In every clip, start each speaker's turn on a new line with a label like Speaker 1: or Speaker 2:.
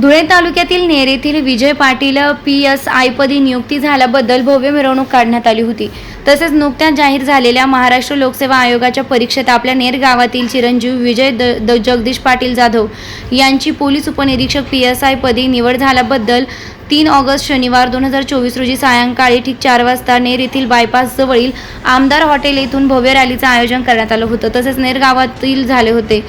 Speaker 1: धुळे तालुक्यातील नेर येथील Vijay Patil P S आयपदी नियुक्ती झाल्याबद्दल भव्य मिरवणूक काढण्यात आली होती. तसेच नुकत्याच जाहीर झालेल्या महाराष्ट्र लोकसेवा आयोगाच्या परीक्षेत आपल्या नेर गावातील चिरंजीव विजय द, द जगदीश पाटील जाधव यांची पोलीस उपनिरीक्षक पी एस आय पदी निवड झाल्याबद्दल तीन ऑगस्ट शनिवार दोन हजार चोवीस रोजी सायंकाळी ठीक चार वाजता नेर येथील बायपासजवळील आमदार हॉटेल येथून भव्य रॅलीचं आयोजन करण्यात आलं होतं. तसेच नेर गावातील झाले होते.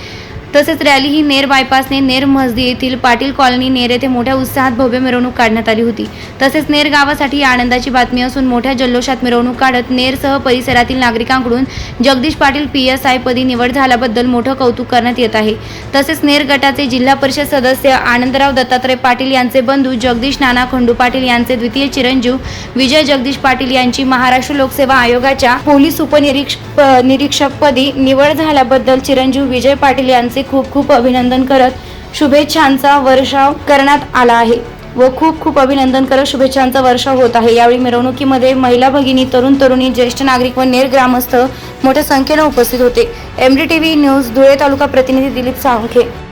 Speaker 1: तसेच रॅली ही नेर बायपासने नेर मस्जिद येथील पाटील कॉलनी नेर येथे मोठ्या उत्साहात भव्य मिरवणूक काढण्यात आली होती. तसेच नेर गावासाठी आनंदाची बातमी असून मोठ्या जल्लोषात मिरवणूक काढत नेरसह परिसरातील नागरिकांकडून Jagdish Patil P S I पदी निवड झाल्याबद्दल मोठं कौतुक करण्यात येत आहे. तसेच नेर गटाचे जिल्हा परिषद सदस्य आनंदराव दत्तात्रय पाटील यांचे बंधू जगदीश नाना खंडू पाटील यांचे द्वितीय चिरंजीव विजय जगदीश पाटील यांची महाराष्ट्र लोकसेवा आयोगाच्या पोलीस उपनिरीक्षक निरीक्षकपदी निवड झाल्याबद्दल चिरंजीव विजय पाटील यांचे खूप खूप अभिनंदन करत शुभेच्छांचा वर्षाव करण्यात आला आहे व खूप खूप अभिनंदन करत शुभेच्छांचा वर्षाव होत आहे. यावेळी मिरवणुकीमध्ये महिला भगिनी तरुण तरुणी ज्येष्ठ नागरिक व नेर ग्रामस्थ मोठ्या संख्येनं उपस्थित होते. M D T V news Dhule तालुका प्रतिनिधी दिलीप साळुंखे